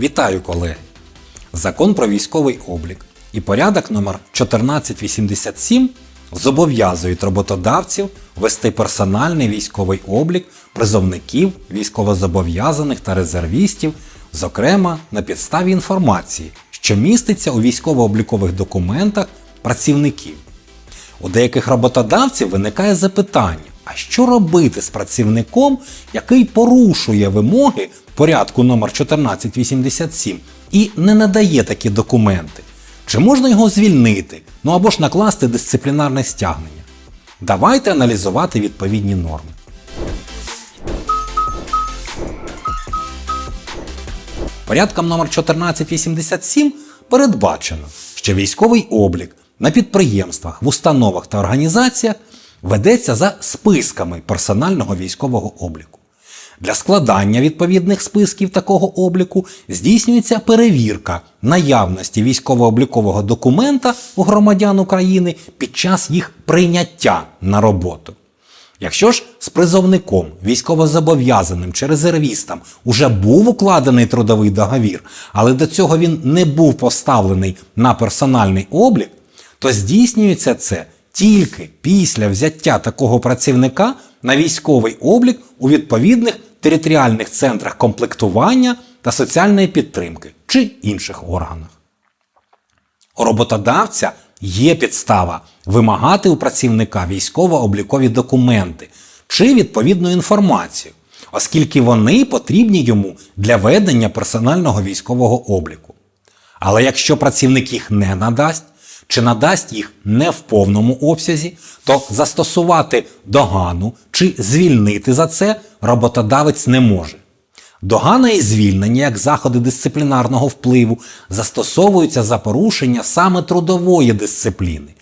Вітаю, колеги! Закон про військовий облік і порядок номер 1487 зобов'язують роботодавців вести персональний військовий облік призовників, військовозобов'язаних та резервістів, зокрема на підставі інформації, що міститься у військово-облікових документах працівників. У деяких роботодавців виникає запитання: а що робити з працівником, який порушує вимоги порядку номер 1487 і не надає такі документи? Чи можна його звільнити, ну або ж накласти дисциплінарне стягнення? Давайте аналізувати відповідні норми. Порядком номер 1487 передбачено, що військовий облік на підприємствах, в установах та організаціях ведеться за списками персонального військового обліку. Для складання відповідних списків такого обліку здійснюється перевірка наявності військово-облікового документа у громадян України під час їх прийняття на роботу. Якщо ж з призовником, військовозобов'язаним чи резервістом уже був укладений трудовий договір, але до цього він не був поставлений на персональний облік, то здійснюється це тільки після взяття такого працівника на військовий облік у відповідних територіальних центрах комплектування та соціальної підтримки чи інших органах. У роботодавця є підстава вимагати у працівника військово-облікові документи чи відповідну інформацію, оскільки вони потрібні йому для ведення персонального військового обліку. Але якщо працівник їх не надасть, чи надасть їх не в повному обсязі, то застосувати догану чи звільнити за це роботодавець не може. Догана і звільнення як заходи дисциплінарного впливу застосовуються за порушення саме трудової дисципліни.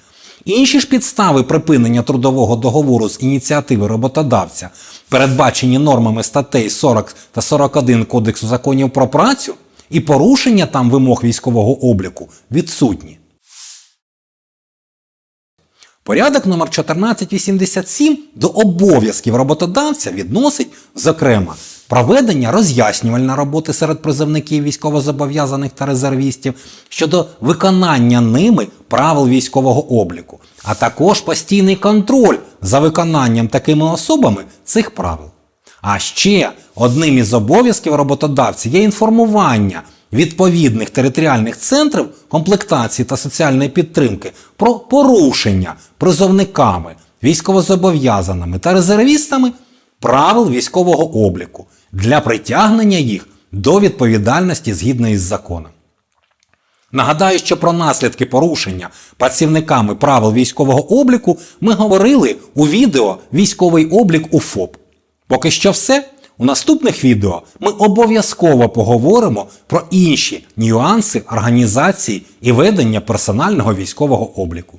Інші ж підстави припинення трудового договору з ініціативи роботодавця, передбачені нормами статей 40 та 41 Кодексу законів про працю, і порушення там вимог військового обліку відсутні. Порядок номер 1487 до обов'язків роботодавця відносить, зокрема, проведення роз'яснювальної роботи серед призовників військовозобов'язаних та резервістів щодо виконання ними правил військового обліку, а також постійний контроль за виконанням такими особами цих правил. А ще одним із обов'язків роботодавця є інформування відповідних територіальних центрів комплектації та соціальної підтримки про порушення призовниками, військовозобов'язаними та резервістами правил військового обліку для притягнення їх до відповідальності згідно із законом. Нагадаю, що про наслідки порушення працівниками правил військового обліку ми говорили у відео Військовий облік у ФОП. Поки що все. У наступних відео ми обов'язково поговоримо про інші нюанси організації і ведення персонального військового обліку.